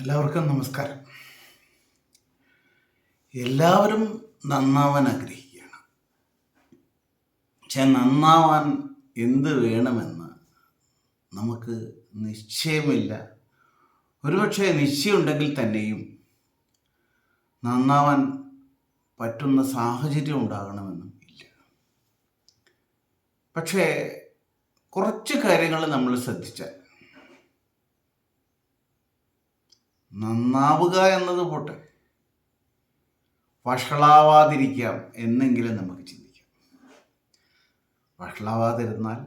എല്ലാവർക്കും നമസ്കാരം. എല്ലാവരും നന്നാവാൻ ആഗ്രഹിക്കുകയാണ്. പക്ഷെ നന്നാവാൻ എന്ത് വേണമെന്ന് നമുക്ക് നിശ്ചയമില്ല. ഒരുപക്ഷെ നിശ്ചയമുണ്ടെങ്കിൽ തന്നെയും നന്നാവാൻ പറ്റുന്ന സാഹചര്യം ഉണ്ടാകണമെന്നും ഇല്ല. പക്ഷേ കുറച്ച് കാര്യങ്ങൾ നമ്മൾ ശ്രദ്ധിച്ചാൽ നന്നാവുക എന്നത് പോട്ടെ. വഷളാവാതിരിക്കാം എന്നെങ്കിലും നമുക്ക് ചിന്തിക്കാം. വഷളാവാതിരുന്നാൽ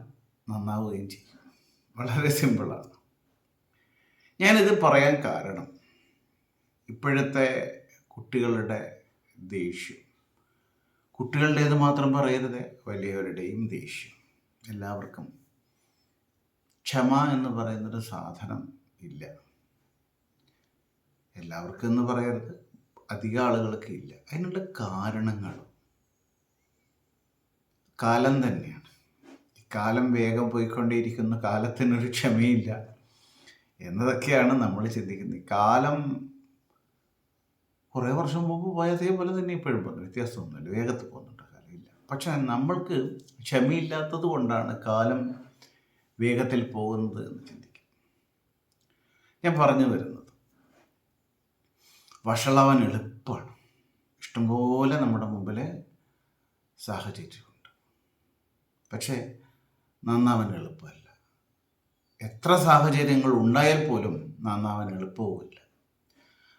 നന്നാവുകയും ചെയ്യും. വളരെ സിമ്പിളാണ്. ഞാനിത് പറയാൻ കാരണം ഇപ്പോഴത്തെ കുട്ടികളുടെ ദേഷ്യം. കുട്ടികളുടേത് മാത്രം പറയരുത് വലിയവരുടെയും ദേഷ്യം. എല്ലാവർക്കും ക്ഷമ എന്ന് പറയുന്നൊരു സാധനം ഇല്ല. എല്ലാവർക്കും എന്ന് പറയരുത്. അധികം ആളുകൾക്ക് ഇല്ല. അതിനുള്ള കാരണങ്ങൾ കാലം തന്നെയാണ്. ഈ കാലം വേഗം പോയിക്കൊണ്ടേയിരിക്കുന്ന. കാലത്തിനൊരു ക്ഷമയില്ല. എന്നതൊക്കെയാണ് നമ്മൾ ചിന്തിക്കുന്നത്. കാലം കുറേ വർഷം മുമ്പ് പോയതേ പോലെ തന്നെ ഇപ്പോഴും പോകുന്നു. വ്യത്യാസമൊന്നുമില്ല. വേഗത്തിൽ പോകുന്നുണ്ട്. കാലമില്ല പക്ഷെ നമ്മൾക്ക് ക്ഷമയില്ലാത്തത് കൊണ്ടാണ് കാലം വേഗത്തിൽ പോകുന്നത് എന്ന് ചിന്തിക്കും ഞാൻ പറഞ്ഞു വരുന്നത് വഷളാവാൻ എളുപ്പമാണ്. ഇഷ്ടംപോലെ നമ്മുടെ മുമ്പിൽ സാഹചര്യമുണ്ട്. പക്ഷേ നന്നാവാൻ എളുപ്പമല്ല. എത്ര സാഹചര്യങ്ങൾ ഉണ്ടായാൽ പോലും നന്നാവാൻ എളുപ്പവുമില്ല.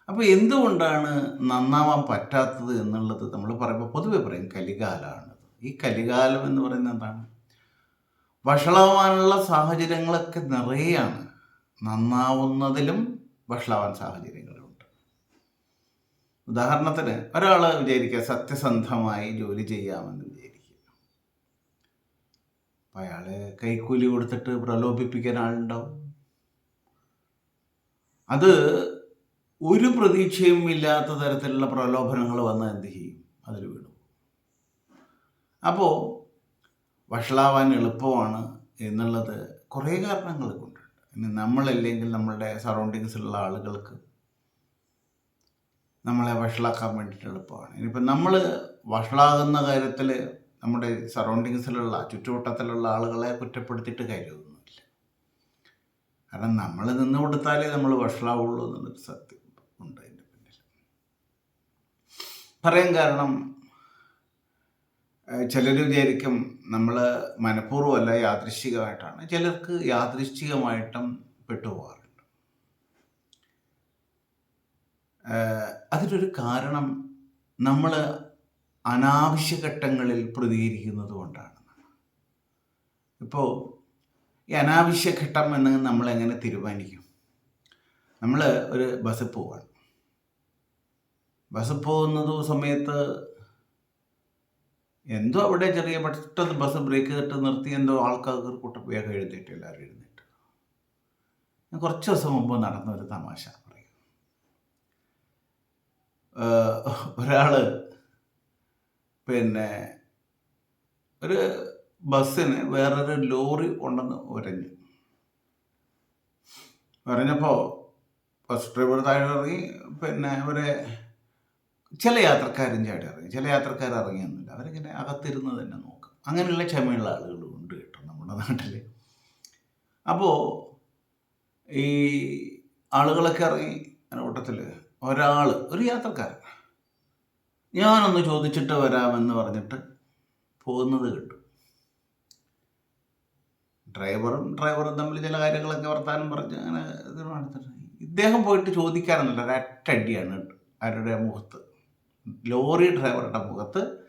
അപ്പോൾ എന്തുകൊണ്ടാണ് നന്നാവാൻ പറ്റാത്തത് എന്നുള്ളത് നമ്മൾ പറയുമ്പോൾ പൊതുവെ പറയും കലികാലമാണ് ഈ കലികാലം എന്ന് പറയുന്നത് എന്താണ്? വഷളാവാനുള്ള സാഹചര്യങ്ങളൊക്കെ നിറയാണ്. നന്നാവുന്നതിലും വഷളാവാൻ സാഹചര്യങ്ങളുണ്ട് ഉദാഹരണത്തിന് ഒരാൾ വിചാരിക്കുക സത്യസന്ധമായി ജോലി ചെയ്യാമെന്ന് വിചാരിക്കുക. അപ്പം അയാൾ കൈക്കൂലി കൊടുത്തിട്ട് പ്രലോഭിപ്പിക്കാൻ ആളുണ്ടാവും. അത് ഒരു പ്രതീക്ഷയും ഇല്ലാത്ത തരത്തിലുള്ള പ്രലോഭനങ്ങൾ വന്ന് എന്ത് ചെയ്യും? അതിൽ വീണു അപ്പോൾ വഷളാവാൻ എളുപ്പമാണ് എന്നുള്ളത് കുറേ കാരണങ്ങൾ കൊണ്ടുണ്ട്. ഇനി നമ്മളല്ലെങ്കിൽ നമ്മളുടെ സറൗണ്ടിങ്സിലുള്ള ആളുകൾക്ക് നമ്മളെ വഷളാക്കാൻ വേണ്ടിയിട്ട് എളുപ്പമാണ്. ഇനിയിപ്പോൾ നമ്മൾ വഷളാകുന്ന കാര്യത്തിൽ നമ്മുടെ സറൗണ്ടിങ്സിലുള്ള ചുറ്റുവട്ടത്തിലുള്ള ആളുകളെ കുറ്റപ്പെടുത്തിയിട്ട് കാര്യമൊന്നുമില്ല. കാരണം നമ്മൾ നിന്ന് കൊടുത്താലേ നമ്മൾ വഷളാവുള്ളൂ എന്നുള്ളൊരു സത്യം ഉണ്ട് അതിന്റെ പിന്നിൽ പറയാൻ കാരണം ചിലർ വിചാരിക്കും നമ്മൾ മനഃപൂർവമല്ല യാദൃശ്ചികമായിട്ടാണ്. ചിലർക്ക് യാദൃശ്ചികമായിട്ടും പെട്ടുപോകാറുണ്ട് അതിനൊരു കാരണം നമ്മൾ അനാവശ്യ ഘട്ടങ്ങളിൽ പ്രതികരിക്കുന്നത് കൊണ്ടാണ്. ഇപ്പോൾ ഈ അനാവശ്യ ഘട്ടം എന്ന് നമ്മൾ എങ്ങനെ തീരുമാനിക്കും? നമ്മൾ ഒരു ബസ്സിൽ പോവാണ്. ബസ്സിൽ പോകുന്നത് സമയത്ത് എന്തോ അവിടെ ചെറിയ പെട്ടെന്ന് ബസ് ബ്രേക്ക് ചെയ്തിട്ട് നിർത്തി എന്തോ ആൾക്കാർക്ക് കൂട്ടം വേഗം എഴുന്നേറ്റ് എല്ലാവരും എഴുന്നേറ്റ്. കുറച്ച് ദിവസം മുമ്പ് നടന്ന ഒരു തമാശ. ഒരാൾ പിന്നെ ഒരു ബസ്സിന് വേറൊരു ലോറി ഉണ്ടെന്ന് ഉരഞ്ഞു ഉരഞ്ഞപ്പോൾ ബസ് ഡ്രൈവർ താഴെ ഇറങ്ങി പിന്നെ അവരെ ചില യാത്രക്കാരും ചാടി ഇറങ്ങി ചില യാത്രക്കാർ ഇറങ്ങിയൊന്നുമില്ല. അവരിങ്ങനെ അകത്തിരുന്ന് തന്നെ നോക്കും. അങ്ങനെയുള്ള ക്ഷമയുള്ള ആളുകളും ഉണ്ട് കേട്ടോ നമ്മുടെ നാട്ടിൽ അപ്പോൾ ഈ ആളുകളൊക്കെ ഇറങ്ങി കൂട്ടത്തിൽ ഒരാൾ ഒരു യാത്രക്കാരൻ. ഞാനൊന്ന് ചോദിച്ചിട്ട് വരാമെന്ന് പറഞ്ഞിട്ട് പോകുന്നത് കിട്ടും. ഡ്രൈവറും ഡ്രൈവറും തമ്മിൽ ചില കാര്യങ്ങളൊക്കെ വർത്താനം പറഞ്ഞ് അങ്ങനെ തീരുമാനത്തിട്ട് ഇദ്ദേഹം പോയിട്ട് ചോദിക്കാറൊന്നുമില്ല ഒരറ്റടിയാണ് ആരുടെ മുഖത്ത്. ലോറി ഡ്രൈവറുടെ മുഖത്ത്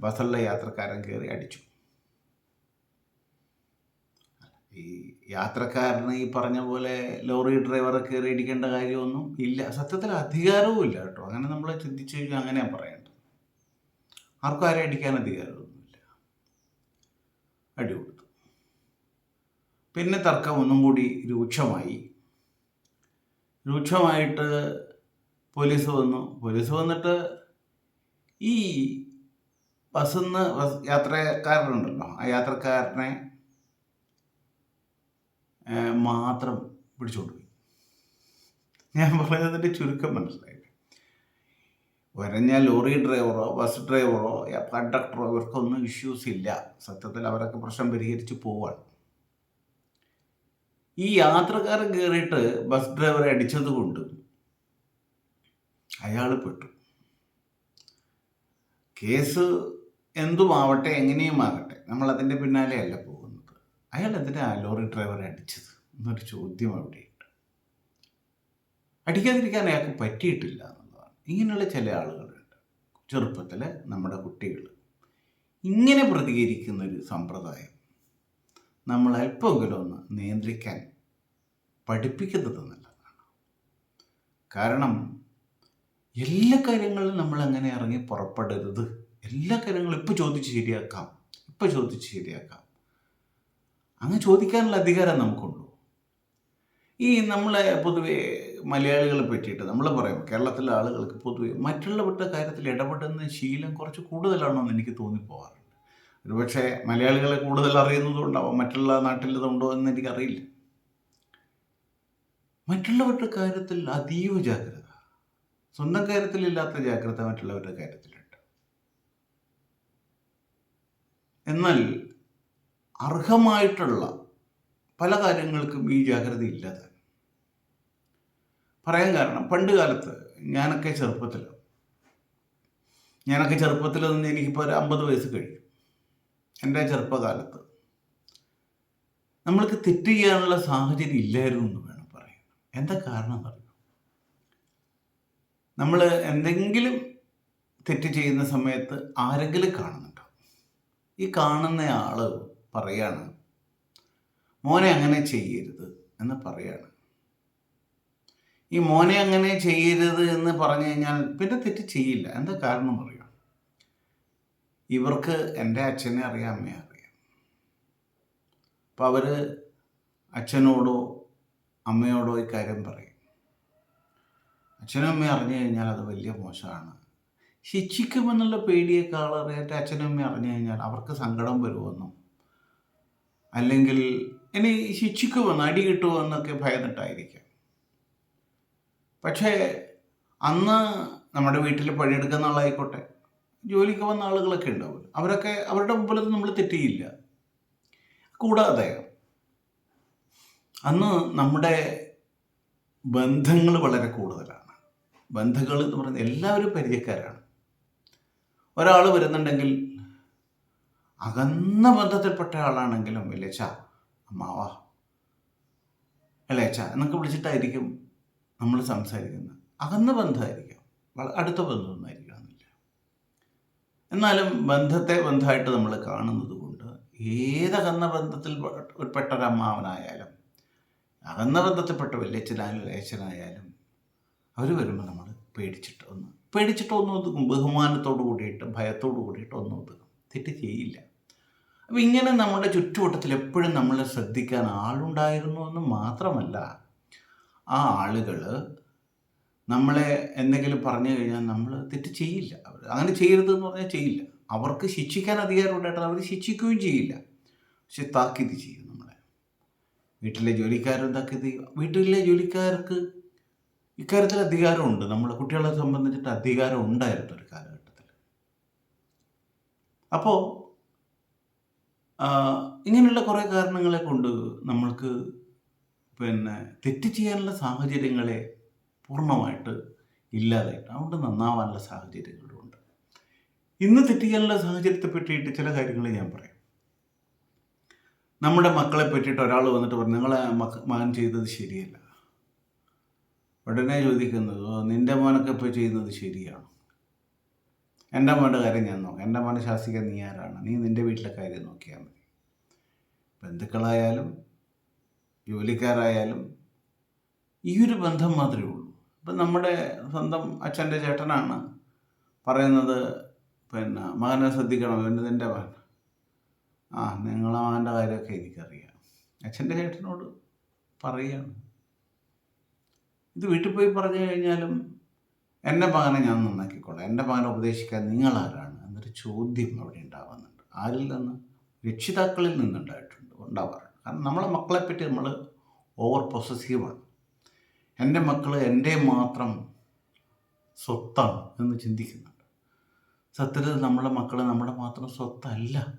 ബസ്സിലെ യാത്രക്കാരൻ കയറി അടിച്ചു. ഈ യാത്രക്കാരന് ഈ പറഞ്ഞ പോലെ ലോറി ഡ്രൈവറെ കയറി ഇടിക്കേണ്ട കാര്യമൊന്നും ഇല്ല. സത്യത്തിൽ അധികാരവും ഇല്ല കേട്ടോ. അങ്ങനെ നമ്മൾ ചിന്തിച്ചു കഴിഞ്ഞാൽ അങ്ങനെയാണ് പറയേണ്ടത്. ആർക്കും ആരെ അടിക്കാൻ അധികാരമൊന്നുമില്ല. അടി കൊടുത്തു. പിന്നെ തർക്കം ഒന്നും കൂടി രൂക്ഷമായി. രൂക്ഷമായിട്ട് പോലീസ് വന്നു. പോലീസ് വന്നിട്ട് ഈ ബസ്സിൽ നിന്ന് ബസ് യാത്രക്കാരനുണ്ടല്ലോ. ആ യാത്രക്കാരനെ മാത്രം പിടിച്ചോണ്ട് പോയി. ഞാൻ പറഞ്ഞതിന്റെ ചുരുക്കം മനസ്സിലായി. വരഞ്ഞ ലോറി ഡ്രൈവറോ ബസ് ഡ്രൈവറോ കണ്ടക്ടറോ ഇവർക്കൊന്നും ഇഷ്യൂസ് ഇല്ല. സത്യത്തിൽ അവരൊക്കെ പ്രശ്നം പരിഹരിച്ച് പോവാണ്. ഈ യാത്രക്കാരൻ കയറിയിട്ട് ബസ് ഡ്രൈവറെ അടിച്ചത് കൊണ്ട് അയാൾ പെട്ടു. കേസ് എന്തുമാവട്ടെ എങ്ങനെയും ആകട്ടെ നമ്മൾ അതിന്റെ പിന്നാലെ അല്ല പോകുന്നത് അയാൾ എന്തിനാ ലോറി ഡ്രൈവറെ അടിച്ചത്? എന്നൊരു ചോദ്യം അവിടെയുണ്ട് അടിക്കാതിരിക്കാൻ അയാൾക്ക് പറ്റിയിട്ടില്ല എന്നുള്ളതാണ്. ഇങ്ങനെയുള്ള ചില ആളുകളുണ്ട് ചെറുപ്പത്തിൽ നമ്മുടെ കുട്ടികൾ ഇങ്ങനെ പ്രതികരിക്കുന്ന ഒരു സമ്പ്രദായം നമ്മൾ അല്പമെങ്കിലും ഒന്ന് നിയന്ത്രിക്കാൻ പഠിപ്പിക്കുന്നത് നല്ലതാണ്. കാരണം എല്ലാ കാര്യങ്ങളും നമ്മൾ അങ്ങനെ ഇറങ്ങി പുറപ്പെടരുത്. എല്ലാ കാര്യങ്ങളും ഇപ്പോൾ ചോദിച്ച് ശരിയാക്കാം. ഇപ്പോൾ ചോദിച്ച് ശരിയാക്കാം. അങ്ങനെ ചോദിക്കാനുള്ള അധികാരം നമുക്കുണ്ടോ. ഈ നമ്മളെ പൊതുവെ മലയാളികളെ പറ്റിയിട്ട് നമ്മൾ പറയും കേരളത്തിലെ ആളുകൾക്ക് പൊതുവെ മറ്റുള്ളവരുടെ കാര്യത്തിൽ ഇടപെടുന്ന ശീലം കുറച്ച് കൂടുതലാണോ എന്ന് എനിക്ക് തോന്നിപ്പോവാറുണ്ട്. ഒരുപക്ഷെ മലയാളികളെ കൂടുതൽ അറിയുന്നതുകൊണ്ടാവാം മറ്റുള്ള നാട്ടിലിതുണ്ടോ എന്ന് എനിക്കറിയില്ല. മറ്റുള്ളവരുടെ കാര്യത്തിൽ അതീവ ജാഗ്രത. സ്വന്തം കാര്യത്തിലില്ലാത്ത ജാഗ്രത മറ്റുള്ളവരുടെ കാര്യത്തിലുണ്ട്. എന്നാൽ അർഹമായിട്ടുള്ള പല കാര്യങ്ങൾക്കും ഈ ജാഗ്രത ഇല്ലാതെ. പറയാൻ കാരണം പണ്ട് കാലത്ത് ഞാനൊക്കെ ചെറുപ്പത്തിൽ ഞാനൊക്കെ ചെറുപ്പത്തിൽ നിന്ന് എനിക്കിപ്പോൾ ഒരു അമ്പത് വയസ്സ് കഴിഞ്ഞു. എന്റെ ചെറുപ്പകാലത്ത് നമ്മൾക്ക് തെറ്റ് ചെയ്യാനുള്ള സാഹചര്യം ഇല്ലായിരുന്നു എന്ന് വേണം പറയാൻ. എന്താ കാരണം പറയും നമ്മൾ എന്തെങ്കിലും തെറ്റ് ചെയ്യുന്ന സമയത്ത് ആരെങ്കിലും കാണുന്നുണ്ടോ? ഈ കാണുന്ന ആൾ പറയാണ്. മോനെ അങ്ങനെ ചെയ്യരുത് എന്ന് പറയാണ്. ഈ മോനെ അങ്ങനെ ചെയ്യരുത് എന്ന് പറഞ്ഞു കഴിഞ്ഞാൽ പിന്നെ തെറ്റ് ചെയ്യില്ല. എന്താ കാരണം അറിയാം ഇവർക്ക് എന്റെ അച്ഛനെ അറിയാം അമ്മയെ അറിയാം. അപ്പം അവർ അച്ഛനോടോ അമ്മയോടോ ഈ കാര്യം പറയും. അച്ഛനും അമ്മയും അറിഞ്ഞു കഴിഞ്ഞാൽ അത് വലിയ മോശമാണ്. ശിക്ഷിക്കുമെന്നുള്ള പേടിയേക്കാളേറെ എന്റെ അച്ഛനും അമ്മയും അറിഞ്ഞു കഴിഞ്ഞാൽ അവർക്ക് സങ്കടം വരുമെന്നും അല്ലെങ്കിൽ എന്നെ ശിക്ഷിക്കുമോ നടി കിട്ടുമോ എന്നൊക്കെ ഭയന്നിട്ടായിരിക്കാം. പക്ഷേ അന്ന് നമ്മുടെ വീട്ടിൽ പണിയെടുക്കുന്ന ആളായിക്കോട്ടെ ജോലിക്ക് വന്ന ആളുകളൊക്കെ ഉണ്ടാവും. അവരൊക്കെ അവരുടെ മുമ്പിൽ നമ്മൾ തെറ്റിയില്ല. കൂടാതെ അന്ന് നമ്മുടെ ബന്ധങ്ങൾ വളരെ കൂടുതലാണ്. ബന്ധങ്ങൾ എന്ന് പറയുന്നത് എല്ലാവരും പരിചയക്കാരാണ്. ഒരാൾ വരുന്നുണ്ടെങ്കിൽ അകന്ന ബന്ധത്തിൽപ്പെട്ട ആളാണെങ്കിലും ഇല്ലേച്ച അമ്മാവാ. ഇളയച്ച എന്നൊക്കെ വിളിച്ചിട്ടായിരിക്കും നമ്മൾ സംസാരിക്കുന്നത്. അകന്ന ബന്ധമായിരിക്കാം. അടുത്ത ബന്ധമൊന്നും ആയിരിക്കണമെന്നില്ല എന്നാലും ബന്ധത്തെ ബന്ധമായിട്ട് നമ്മൾ കാണുന്നത് കൊണ്ട് ഏതകന്ന ബന്ധത്തിൽ പെട്ട ഒരമ്മാവനായാലും അകന്ന ബന്ധത്തിൽപ്പെട്ട വലിയച്ഛനായാലും ഇളയച്ചനായാലും അവർ വരുമ്പോൾ നമ്മൾ പേടിച്ചിട്ട് ഒന്ന് പേടിച്ചിട്ട് ഒന്ന് ഒതുക്കും ബഹുമാനത്തോട് കൂടിയിട്ട് ഭയത്തോട് കൂടിയിട്ട് ഒന്ന് ഒതുക്കും. തെറ്റ് ചെയ്യില്ല. അപ്പം ഇങ്ങനെ നമ്മുടെ ചുറ്റുവട്ടത്തിൽ എപ്പോഴും നമ്മൾ ശ്രദ്ധിക്കാൻ ആളുണ്ടായിരുന്നു എന്ന് മാത്രമല്ല ആ ആളുകൾ നമ്മളെ എന്തെങ്കിലും പറഞ്ഞു കഴിഞ്ഞാൽ നമ്മൾ തെറ്റ് ചെയ്യില്ല. അങ്ങനെ ചെയ്യരുത് എന്ന് പറഞ്ഞാൽ ചെയ്യില്ല. അവർക്ക് ശിക്ഷിക്കാൻ അധികാരം ഉണ്ടായിട്ട് അവർ ശിക്ഷിക്കുകയും ചെയ്യില്ല. പക്ഷെ താക്കീത് ചെയ്യും നമ്മളെ. വീട്ടിലെ ജോലിക്കാരും താക്കീത് വീട്ടിലെ ജോലിക്കാർക്ക് ഇക്കാര്യത്തിൽ അധികാരമുണ്ട്. നമ്മൾ കുട്ടികളെ സംബന്ധിച്ചിട്ട് അധികാരം ഉണ്ടായിരുന്നു ഒരു കാലഘട്ടത്തിൽ അപ്പോൾ ഇങ്ങനെയുള്ള കുറേ കാരണങ്ങളെ കൊണ്ട് നമ്മൾക്ക് പിന്നെ തെറ്റ് ചെയ്യാനുള്ള സാഹചര്യങ്ങളെ പൂർണമായിട്ട് ഇല്ലാതായിട്ട് അതുകൊണ്ട് നന്നാവാനുള്ള സാഹചര്യങ്ങളുണ്ട് ഇന്ന് തെറ്റ് ചെയ്യാനുള്ള സാഹചര്യത്തെ പറ്റിയിട്ട് ചില കാര്യങ്ങൾ ഞാൻ പറയാം. നമ്മുടെ മക്കളെ പറ്റിയിട്ട് ഒരാൾ വന്നിട്ട് പറഞ്ഞു നിങ്ങളെ മകൻ ചെയ്തത് ശരിയല്ല. ഉടനെ ചോദിക്കുന്നത് നിന്റെ മോനൊക്കെ ഇപ്പോൾ ചെയ്യുന്നത് ശരിയാണ്? എന്റെ അമ്മയുടെ കാര്യം ഞാൻ നോക്കാം. എന്റെ അമ്മയുടെ ശാസിക്കാൻ നീ ആരാണ്? നീ നിന്റെ വീട്ടിലെ കാര്യം നോക്കിയാൽ മതി. ബന്ധുക്കളായാലും ജോലിക്കാരായാലും ഈ ഒരു ബന്ധം മാത്രമേ ഉള്ളൂ. ഇപ്പം നമ്മുടെ സ്വന്തം അച്ഛന്റെ ചേട്ടനാണ് പറയുന്നത് പിന്നെ മകനെ ശ്രദ്ധിക്കണം എന്റെ നിന്റെ മകൻ. ആ നിങ്ങളെ മകന്റെ കാര്യമൊക്കെ എനിക്കറിയാം. അച്ഛന്റെ ചേട്ടനോട് പറയുകയാണ് ഇത് വീട്ടിൽ പോയി പറഞ്ഞു കഴിഞ്ഞാലും എന്റെ മകനെ ഞാൻ നന്നാക്കിക്കോളാം. എന്റെ മകനെ ഉപദേശിക്കാൻ നിങ്ങൾ ആരാണ് എന്നൊരു ചോദ്യം അവിടെ ഉണ്ടാവുന്നുണ്ട്. ആരിൽ നിന്ന്? രക്ഷിതാക്കളിൽ നിന്നുണ്ടായിട്ടുണ്ട് ഉണ്ടാവാറുണ്ട്. കാരണം നമ്മളെ മക്കളെപ്പറ്റി നമ്മൾ ഓവർ പൊസസീവാണ് എന്റെ മക്കൾ എന്റെ മാത്രം സ്വത്താണ് എന്ന് ചിന്തിക്കുന്നുണ്ട്. സത്യത്തിൽ നമ്മുടെ മക്കൾ നമ്മുടെ മാത്രം സ്വത്തല്ല.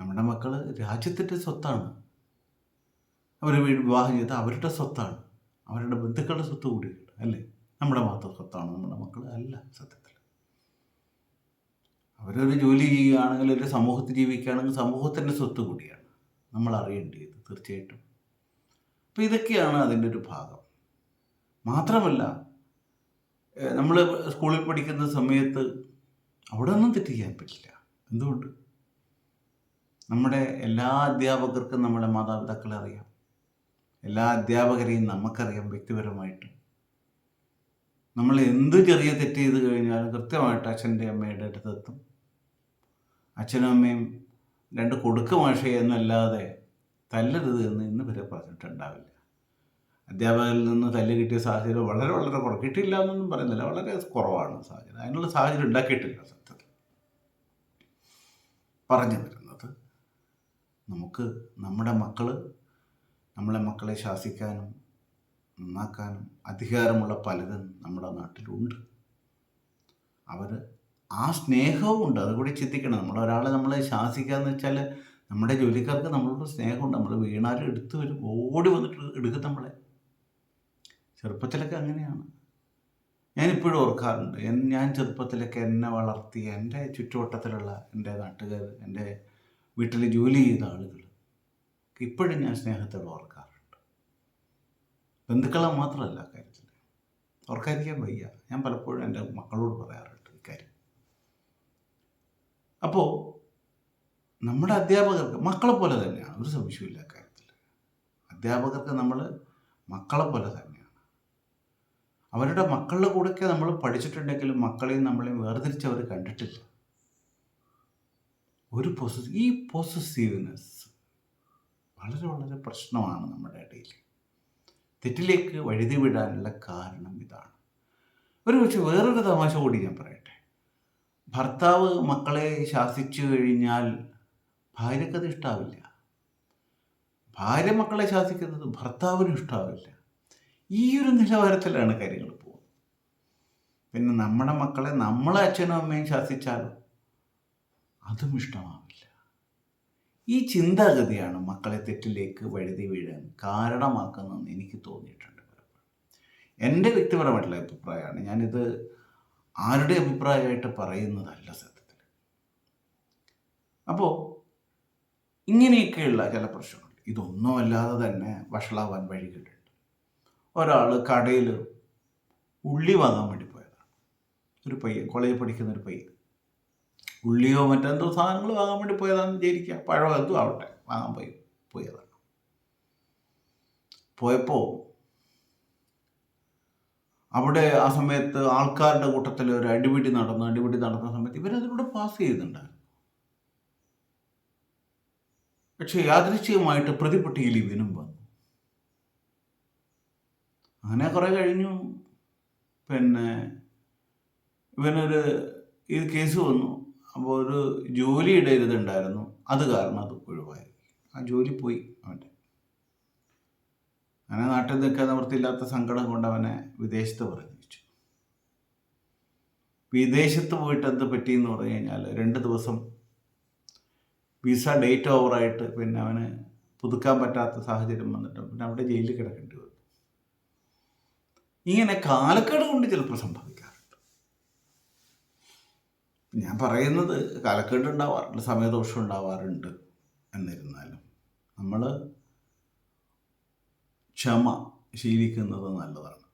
നമ്മുടെ മക്കൾ രാജ്യത്തിന്റെ സ്വത്താണ്. അവർ വിവാഹം ചെയ്ത് അവരുടെ സ്വത്താണ്. അവരുടെ ബന്ധുക്കളുടെ സ്വത്ത് കൂടിയാണ് അല്ലേ? നമ്മുടെ മാത്രം സ്വത്താണ് നമ്മുടെ മക്കൾ അല്ല സത്യത്തിൽ. അവരൊരു ജോലി ചെയ്യുകയാണെങ്കിൽ ഒരു സമൂഹത്തിൽ ജീവിക്കുകയാണെങ്കിൽ സമൂഹത്തിന്റെ സ്വത്ത് കൂടിയാണ്. നമ്മൾ അറിയേണ്ടത് തീർച്ചയായിട്ടും. അപ്പോൾ ഇതൊക്കെയാണ് അതിന്റെ ഒരു ഭാഗം. മാത്രമല്ല നമ്മൾ സ്കൂളിൽ പഠിക്കുന്ന സമയത്ത് അവിടെ ഒന്നും തെറ്റ് ചെയ്യാൻ പറ്റില്ല. എന്തുകൊണ്ട്? നമ്മുടെ എല്ലാ അധ്യാപകർക്കും നമ്മുടെ മാതാപിതാക്കളെ അറിയാം. എല്ലാ അധ്യാപകരെയും നമുക്കറിയാം വ്യക്തിപരമായിട്ട്. നമ്മൾ എന്ത് ചെറിയ തെറ്റ് ചെയ്ത് കഴിഞ്ഞാലും കൃത്യമായിട്ട് അച്ഛന്റെ അമ്മയുടെ അടുത്തെത്തും അച്ഛനും അമ്മയും രണ്ട് കൊടുക്ക മാഷയെന്നല്ലാതെ തല്ലരുത് എന്ന് ഇന്ന് വരെ പറഞ്ഞിട്ടുണ്ടാവില്ല. അധ്യാപകരിൽ നിന്ന് തല്ല് കിട്ടിയ സാഹചര്യം വളരെ വളരെ കുറവ്. കിട്ടിയില്ല എന്നൊന്നും പറയുന്നില്ല. വളരെ കുറവാണ് സാഹചര്യം. അതിനുള്ള സാഹചര്യം ഉണ്ടാക്കിയിട്ടില്ല സത്യത്തിൽ. പറഞ്ഞു വരുന്നത് നമുക്ക് നമ്മുടെ മക്കൾ നമ്മളെ മക്കളെ ശാസിക്കാനും നന്നാക്കാനും അധികാരമുള്ള പലരും നമ്മുടെ നാട്ടിലുണ്ട്. അവർ ആ സ്നേഹവും ഉണ്ട്. അതുകൂടി ചിന്തിക്കണം. നമ്മൾ ഒരാളെ നമ്മളെ ശാസിക്കാന്ന് വെച്ചാൽ നമ്മുടെ ജോലിക്കാർക്ക് നമ്മളോട് സ്നേഹമുണ്ട്. നമ്മൾ വീണാലും എടുത്തു വരും. ഓടി വന്നിട്ട് എടുക്കും നമ്മളെ. ചെറുപ്പത്തിലൊക്കെ അങ്ങനെയാണ്. ഞാനിപ്പോഴും ഓർക്കാറുണ്ട്. ഞാൻ ചെറുപ്പത്തിലൊക്കെ എന്നെ വളർത്തി എന്റെ ചുറ്റുവട്ടത്തിലുള്ള എന്റെ നാട്ടുകാർ എന്റെ വീട്ടിൽ ജോലി ചെയ്ത ആളുകൾ ഇപ്പോഴും ഞാൻ സ്നേഹത്തോടെ ഓർക്കാറുണ്ട്. ബന്ധുക്കളെ മാത്രമല്ല കാര്യത്തിൽ. അവർക്കായിരിക്കാൻ വയ്യ. ഞാൻ പലപ്പോഴും എന്റെ മക്കളോട് പറയാറുണ്ട് ഇക്കാര്യം അപ്പോൾ നമ്മുടെ അധ്യാപകർക്ക് മക്കളെ പോലെ തന്നെയാണ്. ഒരു സംശയമില്ല കാര്യത്തിൽ. അധ്യാപകർക്ക് നമ്മൾ മക്കളെ പോലെ തന്നെയാണ്. അവരുടെ മക്കളുടെ കൂടെയൊക്കെ നമ്മൾ പഠിച്ചിട്ടുണ്ടെങ്കിലും മക്കളെയും നമ്മളെയും വേർതിരിച്ച് അവർ കണ്ടിട്ടില്ല. ഒരു പൊസസ് ഈ പൊസസീവ്നെസ് വളരെ വളരെ പ്രശ്നമാണ് നമ്മുടെ ഇടയിൽ. തെറ്റിലേക്ക് വഴുതി വിടാനുള്ള കാരണം ഇതാണ്. ഒരു പക്ഷെ വേറൊരു തമാശ കൂടി ഞാൻ പറയട്ടെ. ഭർത്താവ് മക്കളെ ശാസിച്ചു കഴിഞ്ഞാൽ ഭാര്യക്കത് ഇഷ്ടാവില്ല. ഭാര്യ മക്കളെ ശാസിക്കുന്നത് ഭർത്താവിനും ഇഷ്ടാവില്ല. ഈ ഒരു നിലവാരത്തിലാണ് കാര്യങ്ങൾ പോകുന്നത്. പിന്നെ നമ്മുടെ മക്കളെ നമ്മളെ അച്ഛനും അമ്മയും ശാസിച്ചാലോ അതും ഇഷ്ടമാവില്ല. ഈ ചിന്താഗതിയാണ് മക്കളെ തെറ്റിലേക്ക് വഴുതി വീഴാൻ കാരണമാക്കുന്നതെന്ന് എനിക്ക് തോന്നിയിട്ടുണ്ട്. എന്റെ വ്യക്തിപരമായിട്ടുള്ള അഭിപ്രായമാണ്. ഞാനിത് ആരുടെ അഭിപ്രായമായിട്ട് പറയുന്നതല്ല സത്യത്തിൽ. അപ്പോൾ ഇങ്ങനെയൊക്കെയുള്ള ചില പ്രശ്നങ്ങൾ. ഇതൊന്നുമല്ലാതെ തന്നെ വഷളാവാൻ വഴികളുണ്ട്. ഒരാൾ കടയിൽ ഉള്ളി വാങ്ങാൻ വേണ്ടി പോയതാണ്. ഒരു പയ്യൻ കോളേജിൽ പഠിക്കുന്ന ഒരു പയ്യൻ. ഉള്ളിയോ മറ്റെന്തോ സാധനങ്ങൾ വാങ്ങാൻ വേണ്ടി പോയതാണ് വിചാരിക്കുക. പഴമോ എന്തോ ആവട്ടെ വാങ്ങാൻ പോയി പോയതാണ്. പോയപ്പോൾ അവിടെ ആ സമയത്ത് ആൾക്കാരുടെ കൂട്ടത്തിൽ ഒരു അടിപിടി നടന്നു അടിപിടി നടന്ന സമയത്ത് ഇവരതിലൂടെ പാസ് ചെയ്യുന്നുണ്ടായിരുന്നു. പക്ഷെ യാദൃശ്ചികമായിട്ട് പ്രതിപട്ടികയിൽ ഇവനും വന്നു. അങ്ങനെ കുറേ കഴിഞ്ഞു. പിന്നെ ഇവനൊരു ഇത് കേസ് വന്നു. അപ്പോൾ ഒരു ജോലി ഇതുണ്ടായിരുന്നു അത് കാരണം അത് ഒഴിവായി. ആ ജോലി പോയി അവന്റെ. അങ്ങനെ നാട്ടിൽ നിൽക്കാൻ നിവൃത്തിയില്ലാത്ത സങ്കടം കൊണ്ട് അവനെ വിദേശത്ത് പറഞ്ഞയച്ചു. വിദേശത്ത് പോയിട്ട് എന്ത് പറ്റിയെന്ന് പറഞ്ഞു കഴിഞ്ഞാൽ രണ്ട് ദിവസം വിസ ഡേറ്റ് ഓവറായിട്ട് പിന്നെ അവന് പുതുക്കാൻ പറ്റാത്ത സാഹചര്യം വന്നിട്ട് പിന്നെ അവിടെ ജയിലിൽ കിടക്കേണ്ടി വന്നു. ഇങ്ങനെ കാലക്കേട് കൊണ്ട് ചിലപ്പോൾ സംഭവിക്കാറുണ്ട് ഞാൻ പറയുന്നത് കാലക്കേട് ഉണ്ടാവാറുണ്ട് സമയദോഷം ഉണ്ടാവാറുണ്ട് എന്നിരുന്നാലും. നമ്മൾ ക്ഷമ ശീലിക്കുന്നത് നല്ലതാണ്.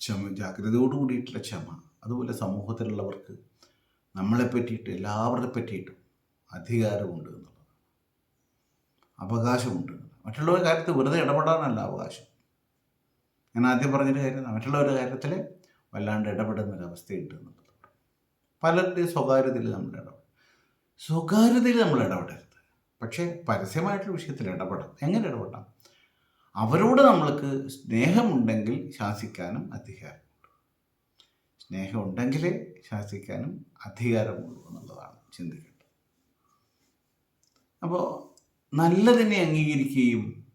ക്ഷമ ജാഗ്രതയോട് കൂടിയിട്ടുള്ള ക്ഷമ. അതുപോലെ സമൂഹത്തിലുള്ളവർക്ക് നമ്മളെ പറ്റിയിട്ട് എല്ലാവരുടെ പറ്റിയിട്ടും അധികാരമുണ്ട് എന്നുള്ളതാണ്. അവകാശമുണ്ട് മറ്റുള്ളവരുടെ കാര്യത്തിൽ വെറുതെ ഇടപെടാനല്ല അവകാശം. ഞാൻ ആദ്യം പറഞ്ഞൊരു കാര്യം മറ്റുള്ളവരുടെ കാര്യത്തിൽ വല്ലാണ്ട് ഇടപെടുന്നൊരവസ്ഥയുണ്ട് എന്നുള്ളത്. പലരുടെയും സ്വകാര്യതയിൽ നമ്മൾ ഇടപെടും സ്വകാര്യതയിൽ നമ്മൾ ഇടപെടരുത്. പക്ഷേ പരസ്യമായിട്ടുള്ള വിഷയത്തിൽ ഇടപെടാം എങ്ങനെ ഇടപെടാം അവരോട് നമ്മൾക്ക് സ്നേഹമുണ്ടെങ്കിൽ ശാസിക്കാനും അധികാരമുണ്ട്. സ്നേഹമുണ്ടെങ്കിലേ ശാസിക്കാനും അധികാരമുള്ളൂ എന്നുള്ളതാണ് ചിന്തിക്കേണ്ടത്. അപ്പോൾ നല്ലതിനെ അംഗീകരിക്കുകയും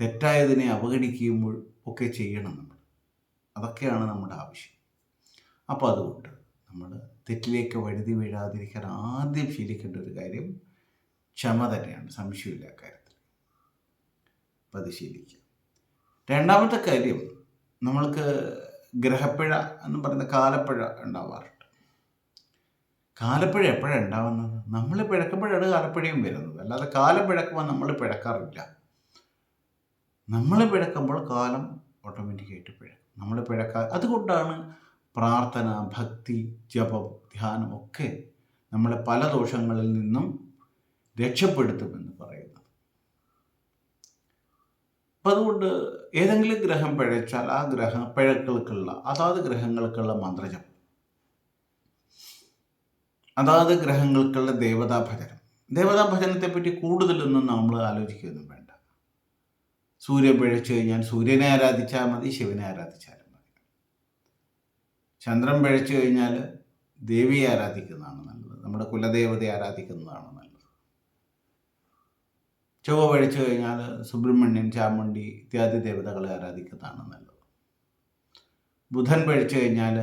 തെറ്റായതിനെ അവഗണിക്കുമ്പോൾ ഒക്കെ ചെയ്യണം നമ്മൾ. അതൊക്കെയാണ് നമ്മുടെ ആവശ്യം. അപ്പോൾ അതുകൊണ്ട് നമ്മൾ തെറ്റിലേക്ക് വഴുതി വീഴാതിരിക്കാൻ ആദ്യം ശീലിക്കേണ്ട ഒരു കാര്യം ക്ഷമ തന്നെയാണ് സംശയമില്ല കാര്യത്തിൽ. അപ്പം അത് ശീലിക്കുക. രണ്ടാമത്തെ കാര്യം നമ്മൾക്ക് ഗ്രഹപ്പിഴ എന്ന് പറയുന്ന കാലപ്പിഴ ഉണ്ടാവാറുണ്ട്. കാലപ്പിഴ എപ്പോഴാണ് ഉണ്ടാവുന്നത്? നമ്മൾ പിഴക്കുമ്പോഴാണ് കാലപ്പിഴയും വരുന്നത്. അല്ലാതെ കാലം പിഴക്കുമ്പോൾ നമ്മൾ പിഴക്കാറില്ല. നമ്മൾ പിഴക്കുമ്പോൾ കാലം ഓട്ടോമാറ്റിക്കായിട്ട് പിഴക്കും. നമ്മൾ പിഴക്കാ അതുകൊണ്ടാണ് പ്രാർത്ഥന ഭക്തി ജപം ധ്യാനം ഒക്കെ നമ്മളെ പല ദോഷങ്ങളിൽ നിന്നും രക്ഷപ്പെടുത്തുമെന്ന് പറയുന്നത് അപ്പം അതുകൊണ്ട് ഏതെങ്കിലും ഗ്രഹം പിഴച്ചാൽ ആ ഗ്രഹ പിഴക്കൾക്കുള്ള അതാത് ഗ്രഹങ്ങൾക്കുള്ള മന്ത്രജപം. അതാത് ഗ്രഹങ്ങൾക്കുള്ള ദേവതാ ഭജനം. ദേവതാ ഭജനത്തെ പറ്റി കൂടുതലൊന്നും നമ്മൾ ആലോചിക്കുകയൊന്നും വേണ്ട. സൂര്യൻ പിഴച്ചു കഴിഞ്ഞാൽ സൂര്യനെ ആരാധിച്ചാൽ മതി ശിവനെ ആരാധിച്ചാലും മതി ചന്ദ്രൻ പഴിച്ചു കഴിഞ്ഞാൽ ദേവിയെ ആരാധിക്കുന്നതാണ് നല്ലത്. നമ്മുടെ കുലദേവതയെ ആരാധിക്കുന്നതാണ് നല്ലത്. ചൊവ്വ പഴിച്ചു കഴിഞ്ഞാൽ സുബ്രഹ്മണ്യൻ ചാമുണ്ടി ഇത്യാദി ദേവതകളെ ആരാധിക്കുന്നതാണ് നല്ലത്. ബുധൻ പഴിച്ചു കഴിഞ്ഞാൽ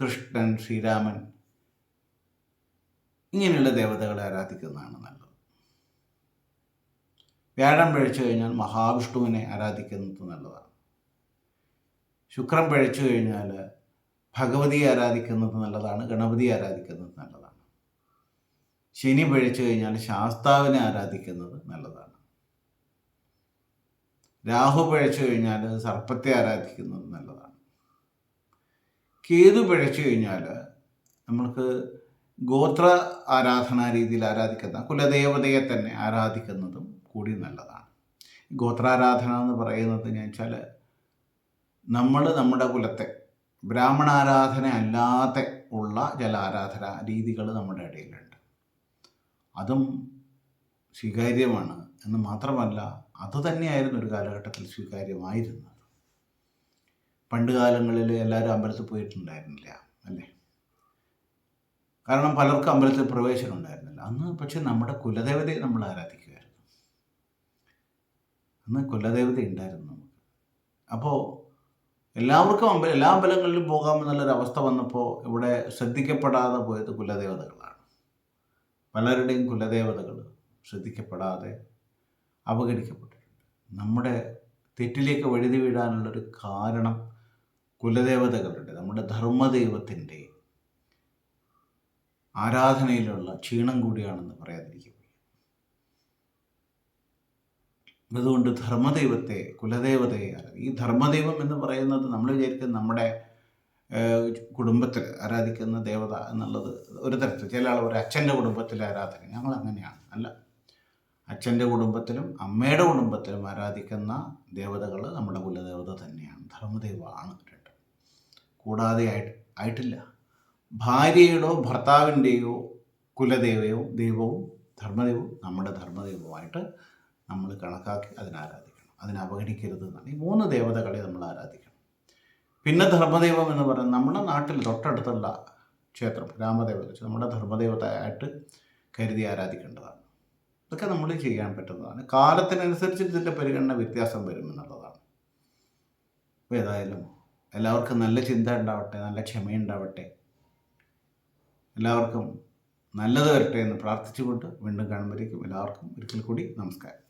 കൃഷ്ണൻ ശ്രീരാമൻ ഇങ്ങനെയുള്ള ദേവതകളെ ആരാധിക്കുന്നതാണ് നല്ലത്. വ്യാഴം പഴിച്ചു കഴിഞ്ഞാൽ മഹാവിഷ്ണുവിനെ ആരാധിക്കുന്നത് നല്ലതാണ്. ശുക്രൻ പഴിച്ചു കഴിഞ്ഞാൽ ഭഗവതിയെ ആരാധിക്കുന്നത് നല്ലതാണ് ഗണപതിയെ ആരാധിക്കുന്നത് നല്ലതാണ്. ശനി പഴിച്ചു കഴിഞ്ഞാൽ ശാസ്താവിനെ ആരാധിക്കുന്നത് നല്ലതാണ്. രാഹു പഴച്ചു കഴിഞ്ഞാൽ സർപ്പത്തെ ആരാധിക്കുന്നത് നല്ലതാണ്. കേതു പഴച്ചു കഴിഞ്ഞാൽ നമ്മൾക്ക് ഗോത്ര ആരാധനാ രീതിയിൽ ആരാധിക്കുന്ന കുലദേവതയെ തന്നെ ആരാധിക്കുന്നതും കൂടി നല്ലതാണ്. ഗോത്രാരാധന എന്ന് പറയുന്നത് വെച്ചാൽ നമ്മൾ നമ്മുടെ കുലത്തെ ബ്രാഹ്മണാരാധന അല്ലാതെ ഉള്ള ജലാരാധന രീതികൾ നമ്മുടെ ഇടയിലുണ്ട്. അതും സ്വീകാര്യമാണ് എന്ന് മാത്രമല്ല അത് തന്നെയായിരുന്നു ഒരു കാലഘട്ടത്തിൽ സ്വീകാര്യമായിരുന്നത്. പണ്ട് കാലങ്ങളിൽ എല്ലാവരും അമ്പലത്തിൽ പോയിട്ടുണ്ടായിരുന്നില്ല അല്ലേ? കാരണം പലർക്കും അമ്പലത്തിൽ പ്രവേശനം ഉണ്ടായിരുന്നില്ല. അന്ന് പക്ഷെ നമ്മുടെ കുലദേവതയെ നമ്മൾ ആരാധിക്കുമായിരുന്നു. അന്ന് കുലദേവത ഉണ്ടായിരുന്നു അപ്പോൾ എല്ലാവർക്കും അമ്പലം എല്ലാ അമ്പലങ്ങളിലും പോകാമെന്നുള്ളൊരു അവസ്ഥ വന്നപ്പോൾ ഇവിടെ ശ്രദ്ധിക്കപ്പെടാതെ പോയത് കുലദേവതകളാണ്. പലരുടെയും കുലദേവതകൾ ശ്രദ്ധിക്കപ്പെടാതെ അവഗണിക്കപ്പെട്ടിട്ടുണ്ട് നമ്മുടെ തെറ്റിലേക്ക് വഴുതി വീഴാനുള്ളൊരു കാരണം കുലദേവതകളുടെ നമ്മുടെ ധർമ്മദൈവത്തിന്റെ ആരാധനയിലുള്ള ക്ഷീണം കൂടിയാണെന്ന് പറയാതിരിക്കും. അതുകൊണ്ട് ധർമ്മദൈവത്തെ കുലദേവതയെ ഈ ധർമ്മദൈവം എന്ന് പറയുന്നത് നമ്മൾ വിചാരിക്കുന്ന നമ്മുടെ കുടുംബത്തിൽ ആരാധിക്കുന്ന ദേവത എന്നുള്ളത് ഒരു തരത്തിൽ. ചില ആൾ ഒരു അച്ഛന്റെ കുടുംബത്തിൽ ആരാധന. ഞങ്ങൾ അങ്ങനെയാണ്. അല്ല. അച്ഛന്റെ കുടുംബത്തിലും അമ്മയുടെ കുടുംബത്തിലും ആരാധിക്കുന്ന ദേവതകൾ നമ്മുടെ കുലദേവത തന്നെയാണ്. ധർമ്മദൈവമാണ് രണ്ട്. കൂടാതെ ആയിട്ട് ആയിട്ടില്ല. ഭാര്യയുടെയോ ഭർത്താവിന്റെയോ കുലദേവയോ ദൈവവും ധർമ്മദൈവവും നമ്മുടെ ധർമ്മദൈവമായിട്ട് നമ്മൾ കണക്കാക്കി അതിനെ ആരാധിക്കണം. അതിനെ അവഗണിക്കരുത് എന്നാണ്. ഈ മൂന്ന് ദേവതകളെ നമ്മൾ ആരാധിക്കണം. പിന്നെ ധർമ്മദൈവം എന്ന് പറയുന്നത് നമ്മുടെ നാട്ടിൽ തൊട്ടടുത്തുള്ള ക്ഷേത്രം ഗ്രാമദേവത നമ്മുടെ ധർമ്മദേവതയായിട്ട് കരുതി ആരാധിക്കേണ്ടതാണ്. ഇതൊക്കെ നമ്മൾ ചെയ്യാൻ പറ്റുന്നതാണ്. കാലത്തിനനുസരിച്ച് ഇതിന്റെ പരിഗണന വ്യത്യാസം വരുമെന്നുള്ളതാണ് അപ്പോൾ ഏതായാലും എല്ലാവർക്കും നല്ല ചിന്ത ഉണ്ടാവട്ടെ നല്ല ക്ഷമയുണ്ടാവട്ടെ എല്ലാവർക്കും നല്ലത് വരട്ടെ എന്ന് പ്രാർത്ഥിച്ചുകൊണ്ട് വീണ്ടും കാണുമ്പോഴേക്കും എല്ലാവർക്കും ഒരിക്കൽ കൂടി നമസ്കാരം.